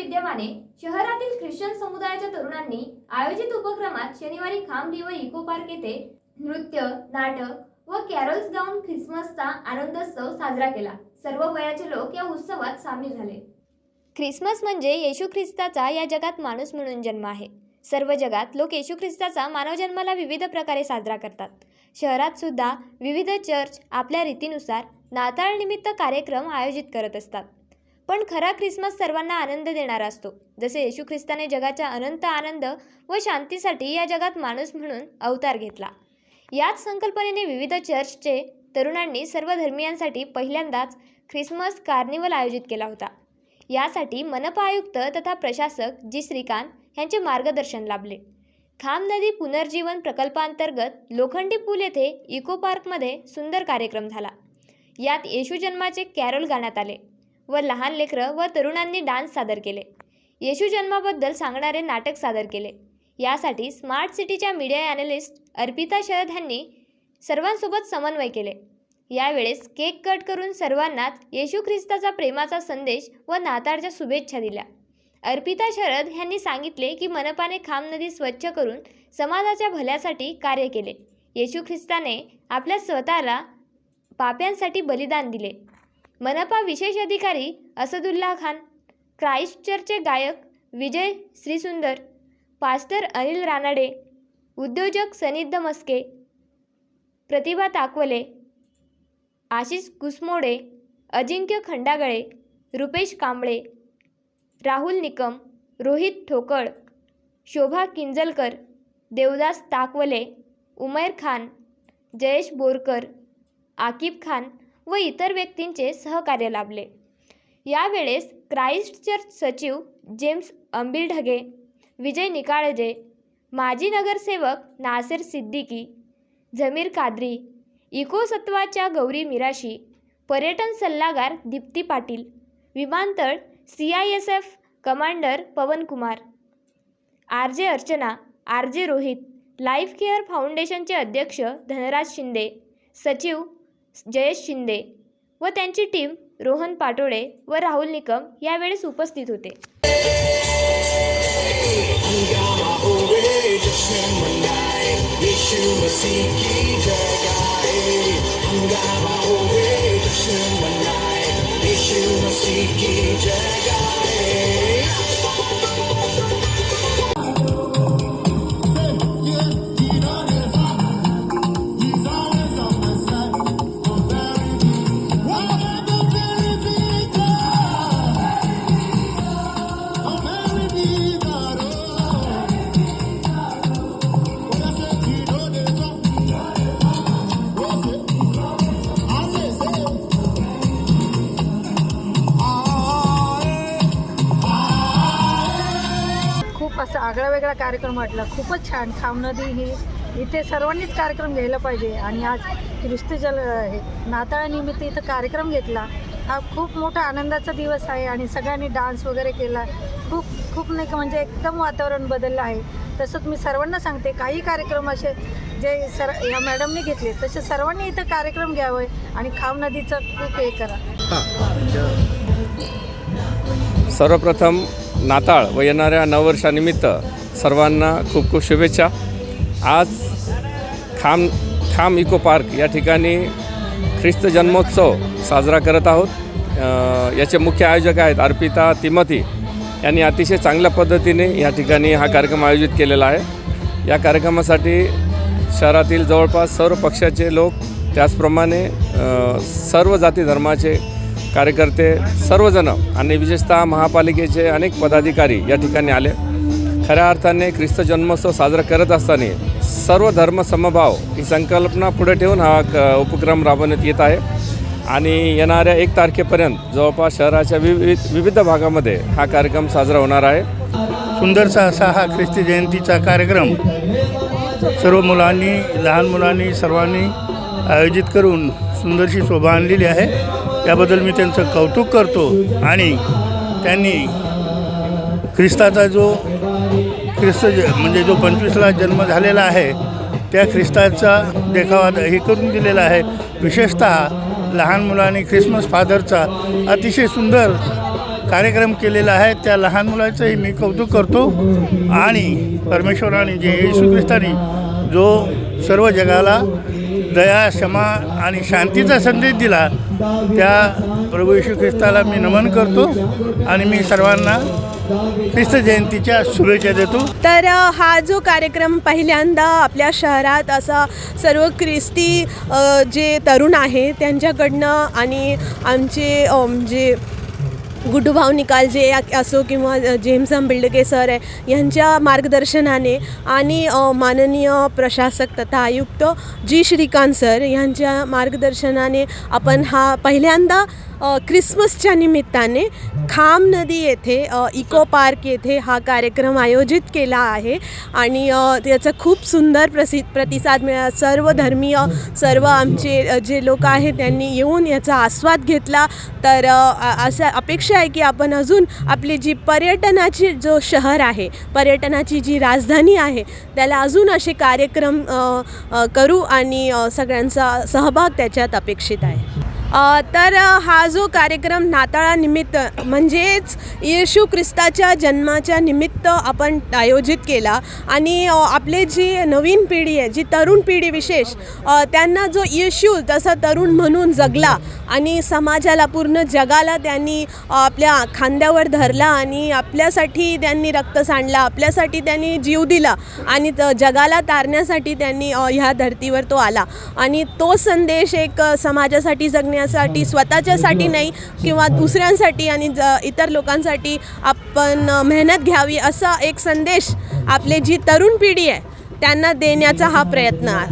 विद्यमाने शहरातील ख्रिश्चन समुदायाच्या तरुणांनी आयोजित उपक्रमात शनिवारी खामरी व इको पार्क येथे नृत्य नाटक व कॅरोल्स गाऊन ख्रिसमसचा आनंदोत्सव साजरा केला. सर्व वयाचे लोक या उत्सवात सामील झाले. ख्रिसमस म्हणजे येशू ख्रिस्ताचा या जगात माणूस म्हणून जन्म आहे. सर्व जगात लोक येशू ख्रिस्ताचा मानवजन्माला विविध प्रकारे साजरा करतात. शहरात सुद्धा विविध चर्च आपल्या रीतीनुसार नाताळनिमित्त कार्यक्रम आयोजित करत असतात. पण खरा ख्रिसमस सर्वांना आनंद देणारा असतो. जसे येशू ख्रिस्ताने जगाच्या अनंत आनंद व शांतीसाठी या जगात माणूस म्हणून अवतार घेतला. याच संकल्पनेने विविध चर्चचे तरुणांनी सर्व धर्मियांसाठी पहिल्यांदाच ख्रिसमस कार्निवल आयोजित केला होता. यासाठी मनपा आयुक्त तथा प्रशासक जी. श्रीकांत यांचे मार्गदर्शन लाभले. खाम नदी पुनर्जीवन प्रकल्पांतर्गत लोखंडी पूल येथे इको पार्कमध्ये सुंदर कार्यक्रम झाला. यात येशू जन्माचे कॅरोल गाण्यात आले. व लहान लेकरं व तरुणांनी डान्स सादर केले. येशू जन्माबद्दल सांगणारे नाटक सादर केले. यासाठी स्मार्ट सिटीच्या मीडिया ॲनालिस्ट अर्पिता शरद यांनी सर्वांसोबत समन्वय केले. यावेळेस केक कट करून सर्वांनाच येशू ख्रिस्ताचा प्रेमाचा संदेश व नाताळच्या शुभेच्छा दिल्या. अर्पिता शरद यांनी सांगितले की मनपाने खाम नदी स्वच्छ करून समाजाच्या भल्यासाठी कार्य केले. येशू ख्रिस्ताने आपल्या स्वतःला पाप्यांसाठी बलिदान दिले. मनपा विशेष अधिकारी असदुल्ला खान क्राईस्टचर्चचे गायक विजय श्रीसुंदर पास्टर अनिल रानाडे उद्योजक सनिद्ध मस्के प्रतिभा ताकवले आशिष कुसमोडे अजिंक्य खंडागळे रुपेश कांबळे राहुल निकम रोहित ठोकळ शोभा किंजलकर देवदास ताकवले उमेर खान जयेश बोरकर आकिब खान व इतर व्यक्तींचे सहकार्य लाभले. यावेळेस क्राईस्ट चर्च सचिव जेम्स अंबिलढगे विजय निकाळजे माजी नगरसेवक नासेर सिद्दीकी जमीर कादरी इकोसत्वाच्या गौरी मिराशी पर्यटन सल्लागार दीप्ती पाटील विमानतळ C I S F commander Pavan Kumar R J Archana R जे रोहित लाईफ केअर फाउंडेशनचे अध्यक्ष धनराज शिंदे सचिव जयेश शिंदे व त्यांची टीम रोहन पाटोळे व राहुल निकम यावेळेस उपस्थित होते. हंगामा होवे जश्न मनाए यीशु मसीह की जय आगळा वेगळा कार्यक्रम वाटला. खूपच छान. खाम नदी ही इथे सर्वांनीच कार्यक्रम घ्यायला पाहिजे. आणि आज ख्रिस्ती जल हे नाताळानिमित्त इथं कार्यक्रम घेतला. हा खूप मोठा आनंदाचा दिवस आहे आणि सगळ्यांनी डान्स वगैरे केला. खूप खूप नाही का म्हणजे एकदम वातावरण बदललं आहे. तसंच मी सर्वांना सांगते काही कार्यक्रम असे जे सर या मॅडमने घेतले तसे सर्वांनी इथं कार्यक्रम घ्यावे आणि खाम नदीचं खूप हे करा. सर्वप्रथम नाताळ व येणाऱ्या नववर्षानिमित्त सर्वांना खूप खूप शुभेच्छा. आज खाम खाम इको पार्क या ठिकाणी ख्रिस्त जन्मोत्सव साजरा करत आहोत. याचे मुख्य आयोजक आहेत अर्पिता तिमती. यांनी अतिशय चांगल्या पद्धतीने या ठिकाणी हा कार्यक्रम आयोजित केलेला आहे. या कार्यक्रमासाठी शहरातील जवळपास सर्व पक्षाचे लोक त्याचप्रमाणे सर्व जाती धर्माचे कार्यकर्ते सर्वजण आणि विशेषतः महापालिकेचे अनेक पदाधिकारी या ठिकाणी आले. खऱ्या अर्थाने ख्रिस्त जन्मोत्सव साजरा करत असताना सर्व धर्म समभाव ही संकल्पना पुढे ठेवून हा क उपक्रम राबवण्यात येत आहे. आणि येणाऱ्या एक तारखेपर्यंत जवळपास शहराच्या विविध विविध भागामध्ये हा कार्यक्रम साजरा होणार आहे. सुंदरसा असा हा ख्रिस्ती जयंतीचा कार्यक्रम सर्व मुलांनी लहान मुलांनी सर्वांनी आयोजित करून सुंदरशी शोभा आणलेली आहे. याबद्दल मी त्यांचं कौतुक करतो आणि त्यांनी ख्रिस्ताचा जो ख्रिस्त ज म्हणजे जो पंचवीसला जन्म झालेला आहे त्या ख्रिस्ताचा देखावा हे करून दिलेला आहे. विशेषत लहान मुलांनी ख्रिसमस फादरचा अतिशय सुंदर कार्यक्रम केलेला आहे. त्या लहान मुलाचंही मी कौतुक करतो आणि परमेश्वराने जे येशू ख्रिस्तानी जो सर्व जगाला दया क्षमा आणि शांतीचा संदेश दिला त्या प्रभू यशू ख्रिस्ताला मी नमन करतो आणि मी सर्वांना ख्रिस्त जयंतीच्या शुभेच्छा देतो. तर हा जो कार्यक्रम पहिल्यांदा आपल्या शहरात असा सर्व ख्रिस्ती जे तरुण आहे त्यांच्याकडनं आणि आमचे जे गुड्डूभाऊ निकाल जे असो किंवा जेम्स आंबिल्डके सर आहे यांच्या मार्गदर्शनाने आणि माननीय प्रशासक तथा आयुक्त जी श्रीकांत सर यांच्या मार्गदर्शनाने आपण हा पहिल्यांदा क्रिसमसच्या निमित्ताने खाम नदी येथे इको पार्क येथे हा कार्यक्रम आयोजित केला आहे आणि त्याचा खूप सुंदर प्रसि प्रतिसाद मिळाला. सर्व धर्मीय सर्व आमचे जे लोक आहेत त्यांनी येऊन याचा आस्वाद घेतला. तर असं अपेक्षा आहे की आपण अजून आपली जी पर्यटनाची जो शहर आहे पर्यटनाची जी राजधानी आहे त्याला अजून असे कार्यक्रम करू आणि सगळ्यांचा सहभाग त्याच्यात अपेक्षित आहे. तर हा जो कार्यक्रम नाताळानिमित्त म्हणजेच येशू ख्रिस्ताच्या जन्माच्या निमित्त आपण आयोजित केला आणि आपले जी नवीन पिढी आहे जी तरुण पिढी विशेष त्यांना जो येशू तसा तरुण म्हणून जगला आणि समाजाला पूर्ण जगाला त्यांनी आपल्या खांद्यावर धरला आणि आपल्यासाठी त्यांनी रक्त सांडला आपल्यासाठी त्यांनी जीव दिला आणि त जगाला तारण्यासाठी त्यांनी ह्या धर्तीवर तो आला. आणि तो संदेश एक समाजासाठी जगणे जगण्यासाठी स्वतःच्यासाठी नाही किंवा दुसऱ्यांसाठी आणि ज इतर लोकांसाठी आपण मेहनत घ्यावी असा एक संदेश आपले जी तरुण पिढी आहे त्यांना देण्याचा हा प्रयत्न आहे.